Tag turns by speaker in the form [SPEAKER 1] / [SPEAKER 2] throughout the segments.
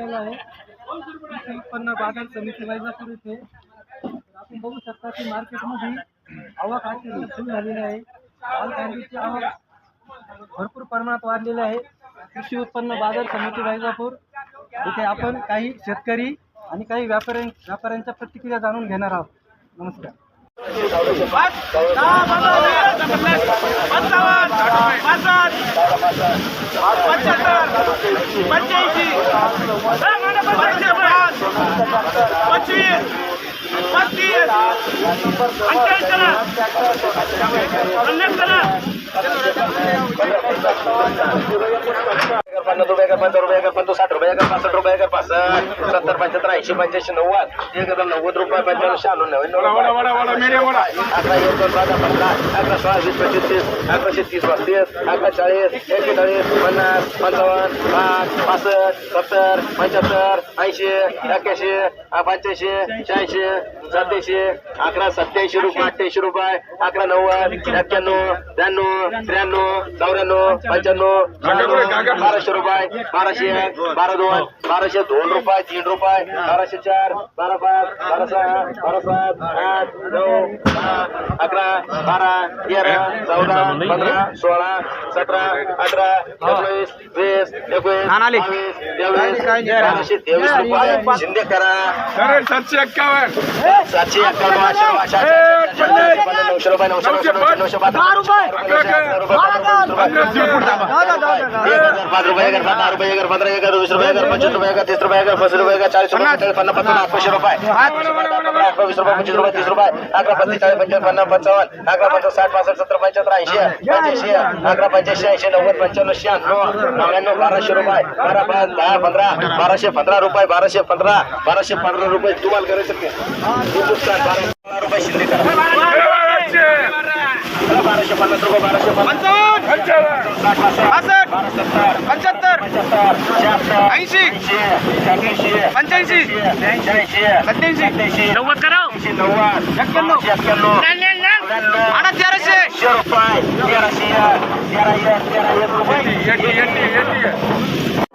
[SPEAKER 1] आलेलो आहे. कृषी उत्पन्न बाजार समिती वैजापूर येथे आपण बघू शकता की मार्केटमध्ये आवक अत्यंत सुरू झालेली आहे. माल कांद्याची आवक भरपूर प्रमाणात वाढलेली आहे. कृषी उत्पन्न बाजार समिती वैजापूर इथे आपण काही शेतकरी आणि काही व्यापाऱ्यां व्यापाऱ्यांच्या प्रतिक्रिया जाणून घेणार आहोत. नमस्कार.
[SPEAKER 2] पन्नास रुपये का पंद्रह रुपये कर पंचवीस साठ रुपये का पासष्ट रुपये का पासष्ट सत्तर पंच्याहत्तर ऐंशी पंच्याऐंशी नव्वद एक हजार नव्वद रुपये. पंच्याण्णव शहाण्णव नव्याण्णव अकरा एक दोन बारा पंधरा अकरा सोळा वीस पंचवीस तीस अकराशे तीस पस्तीस अकरा चाळीस एकेचाळीस पन्नास पंचावन्न पाच पासष्ट सत्तर पंच्याहत्तर ऐंशी एक्क्याऐंशी पंच्याऐंशी शहाऐंशी सत्याऐंशी अकरा सत्याऐंशी रुपये अठ्ठ्याऐंशी रुपये अकरा नव्वद एक्क्याण्णव त्र्याण्णव त्र्याण्णव चौऱ्याण्णव पंच्याण्णव बाराशे रुपये बाराशे एक बारा दोन बाराशे दोन. रुपये तीन रुपये बाराशे चार बारा पाच बारा सहा बारा सात आठ नऊ दहा अकरा बारा तेरा चौदा पंधरा सोळा सतरा अठरा एकोणीस वीस एकवीस बावीस तेवीस बाराशे तेवीस रुपये शिंदे करा
[SPEAKER 3] सातशे एक्कावन्न
[SPEAKER 2] सातशे एक्कावन्न नऊशे रुपये नऊशे रुपये नऊशे दहा रुपये एक हजार पाच रुपये एक हजार दहा रुपये एक हजार पंधरा एक हजार वीस रुपये एक हजार पंचवीस रुपये एक हजार तीस रुपये हजार पस्तीस रुपये चाळीस रुपये पन्नास पन्नास आठशे रुपये. वीस रुपये पंचवीस रुपये तीस रुपये. अकरा पस्तीस चाळीस पंचावन्न पन्नास पंचावन्न. अकरा पंचावन्न साठ पासष्ट सत्तर पंच्याहत्तर ऐंशी पंच्याऐंशी. अकरा पंच्याऐंशी ऐंशी नव्वद पंच्याण्णव शहाण्णव. नव्याण्णव बाराशे रुपये. बारा दहा पंधरा. बाराशे पंधरा रुपये बाराशे पंधरा. बाराशे पंधरा रुपये. तुम्हाला करायचं का? हिंदुस्थान बारा रुपये शिंदे करा बाराशे. पन्नास रुपये बाराशे पन्नास. साठ पासष्ट बारा सत्तर
[SPEAKER 3] पंच्याहत्तर
[SPEAKER 2] पंच्याहत्तर शहात्तर
[SPEAKER 3] ऐंशी
[SPEAKER 2] ऐंशी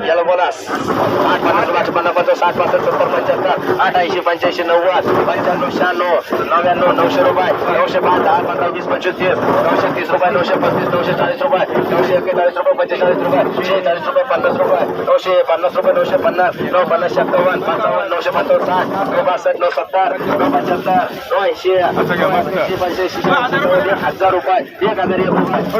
[SPEAKER 2] याला बोलास आठ पन्नास पाचशे पन्नास पचास साठ पासष्ट सत्तर पंच्याहत्तर आठ ऐंशी पंच्याऐंशी नव्वद पंच्याण्णव शहाण्णव नव्याण्णव नऊशे रुपये नऊशे पाच दहा पंधरा वीस पंचवीस नऊशे तीस रुपये नऊशे पस्तीस नऊशे चाळीस रुपये नऊशे एकेचाळीस रुपये पंचेचाळीस रुपये शेहेचाळीस रुपये पन्नास रुपये नऊशे पन्नास रुपये नऊशे पन्नास नऊ पन्नास सत्तावन्न पंचावन्न नऊशे पंचावन्न साठ नऊ बासष्ट नऊ सत्तर नऊ पंच्याहत्तर नऊ ऐंशी पंच्याऐंशी हजार रुपये एक हजार एक रुपये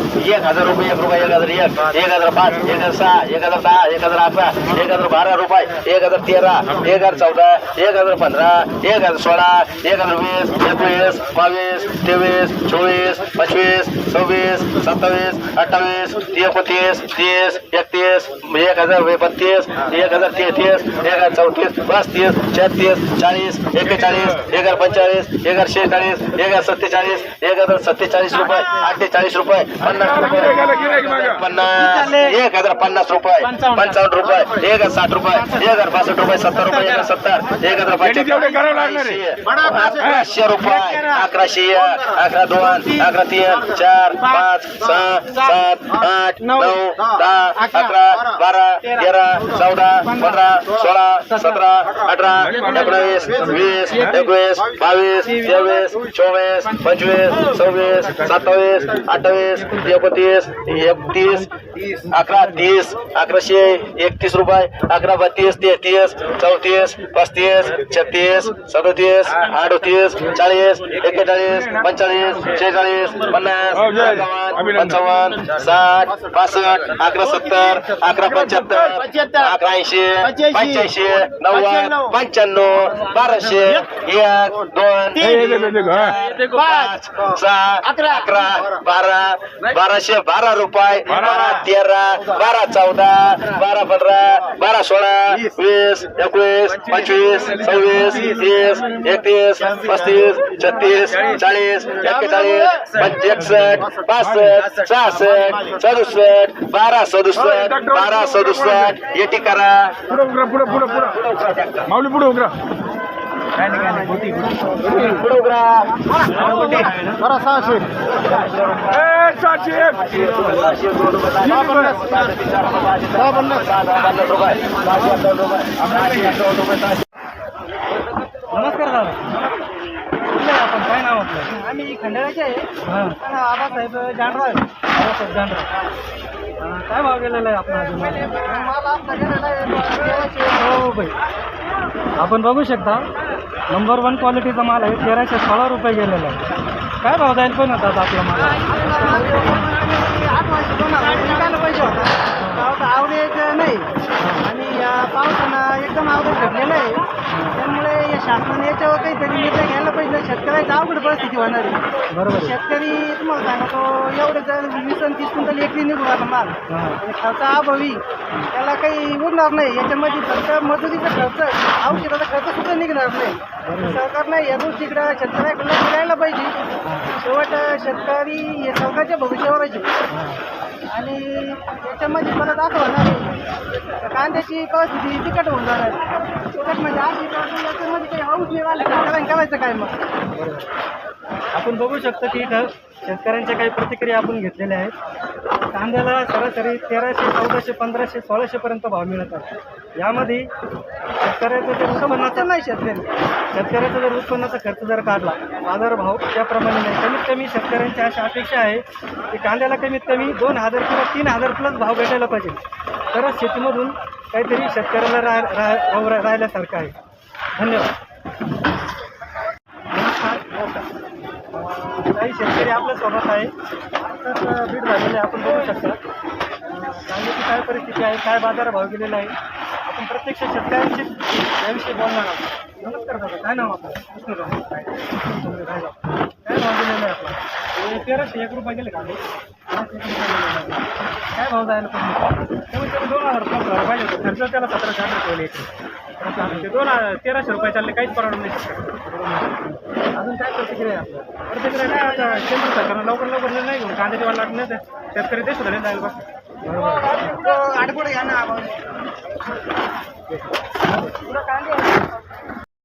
[SPEAKER 2] एक हजार रुपये एक रुपये एक हजार एक एक हजार पाच एक हजार सहा एक हजार दहा एक हजार अकरा एक हजार बारा रुपये एक हजार तेरा एक हजार चौदा एक हजार पंधरा एक हजार सोळा एक हजार वीस एकवीस बावीस तेवीस चोवीस पंचवीस सव्वीस सत्तावीस अठ्ठावीस एकोणतीस तीस एकतीस एक हजार बत्तीस एक हजार तेहतीस एक हजार चौतीस पस्तीस छत्तीस चाळीस एक्केचाळीस एक हजार पंचेचाळीस एक हजार शेहेचाळीस एक हजार सत्तेचाळीस एक हजार सत्तेचाळीस रुपये अठ्ठेचाळीस रुपये पन्नास रुपये पन्नास एक हजार पन्नास रुपये पंचावन्न. रुपये एक हजार साठ रुपये एक हजार पासष्ट रुपये सत्तर रुपये एक हजार सत्तर एक हजार अकराशे रुपये अकराशे एक अकरा दोन अकरा तीन चार पाच सहा सात आठ नऊ दहा अकरा बारा तेरा चौदा पंधरा सोळा सतरा अठरा एकोणावीस वीस एकवीस बावीस तेवीस चोवीस पंचवीस सव्वीस सत्तावीस अठ्ठावीस एकोणतीस एकतीस अकरा तीस अकराशे एकतीस रुपये अकरा बत्तीस तेहतीस चौतीस पस्तीस छत्तीस सदोतीस अडोतीस चाळीस एक्केचाळीस पंचेचाळीस शेहेचाळीस पन्नास एकावन्न पंचावन्न साठ पासष्ट अकरा सत्तर अकरा पंच्याहत्तर अकरा ऐंशी पंच्याऐंशी नव्वद पंच्याण्णव बाराशे एक दोन तीन पाच सहा अकरा अकरा बारा बाराशे बारा रुपये बारा तेरा बारा चौदा बारा पंधरा बारा सोळा वीस एकवीस पंचवीस सव्वीस तीस एकतीस पस्तीस छत्तीस चाळीस एक्केचाळीस एकसष्ट पासष्ट सहासष्ट सदुसष्ट बारा सदुसष्ट बारा सदुसष्ट. येटी करा.
[SPEAKER 3] पुढे पुढे पुढे पुढे. माऊली पुढे
[SPEAKER 2] पुढे उघडा.
[SPEAKER 3] सहाशे
[SPEAKER 1] नमस्कार दादा आपण काय नाव आपलं आम्ही खंडाळ्याचे आहे हां आबासाहेब जांडरा आबासाहेब जांडरा हां, काय भाव गेलेला आहे आपण अजून हो भाई आपण बघू शकता नंबर वन क्वालिटीचा माल आहे तेराशे सोळा रुपये गेलेला आहे. काय भाव जाईल पण होता आता आपला माल?
[SPEAKER 4] आवडेज नाही. आणि या पावसानं एकदम आवडेज घडलेलं आहे. त्यामुळे या शासनाने याच्यावर काहीतरी निर्णय घ्यायला पाहिजे. शेतकऱ्याची अवघड परिस्थिती होणार आहे.
[SPEAKER 1] बरोबर आहे.
[SPEAKER 4] शेतकरी तुम्हाला सांगतो एवढे जर वीस आणि तीस क्विंटल एकरी निघून आता माल
[SPEAKER 1] हां.
[SPEAKER 4] आणि खर्च अभावी त्याला काही उरणार नाही. याच्यामध्ये फक्त मजुरीचा खर्च औषधाचा खर्च सुद्धा निघणार नाही. सरकारनं या गोष्टीकडे शेतकऱ्याकडे द्यायला पाहिजे. शेवट शेतकरी हे सरकारच्या भविष्यावर आहे. आणि त्याच्यामध्ये परत असं होणार आहे कांद्याची परिस्थिती तिकट होऊन जाणार आहे. तिकट म्हणजे आधी याच्यामध्ये काही हाऊस नाही राहिलं करायचं काय मग?
[SPEAKER 1] आपण बघू शकतो की इथं शेतकऱ्यांच्या काही प्रतिक्रिया आपण घेतलेल्या आहेत. कांद्याला सरासरी तेराशे चौदाशे पंधराशे सोळाशे पर्यंत भाव आहे. यामध्ये शेतकऱ्याचं जर उत्पन्नाचा
[SPEAKER 4] नाही शेतकरी.
[SPEAKER 1] शेतकऱ्याचा जर उत्पन्नाचा खर्च जर काढला बाजार भाव त्याप्रमाणे नाही. कमीत कमी शेतकऱ्यांची अशी अपेक्षा आहे की कांद्याला कमीत कमी दोन हजार किंवा तीन हजार प्लस भाव भेटायला पाहिजे. तरच शेतीमधून काहीतरी शेतकऱ्याला राह राह राहिल्यासारखं आहे. धन्यवाद. काही शेतकरी आपल्यासोबत आहे. आत्ताच बीट झालेले आहे, आपण बघू शकता. कांद्याची काय परिस्थिती आहे काय बाजार भाव गेलेला आहे. आपण प्रत्यक्ष शेतकऱ्यांशी त्याविषयी बोलणार आहोत. नमस्कार दादा काय नाव आपलं? कृष्ण दादा काय काय भाव गेलेला आहे आपला? तेराशे एक रुपये गेले का? तेराशे काय भाव जायला पाहिजे? कमीत कमी दोन हजार रुपये पाहिजे होतं. खर्च त्याला सतराशे आठ ठेवले एकरी. ते दोन हजार तेराशे रुपये चालले काहीच परवडून नाही. शेतकऱ्याला. अजून काय प्रतिक्रिया आहे आपल्या प्रतिक्रिया काय आता केंद्र सरकारनं लवकर लवकर नाही घेऊन कांद्याची वाढ लागली नाही शेतकरी देश झाले जायला बघ बरोबर
[SPEAKER 4] आठवडे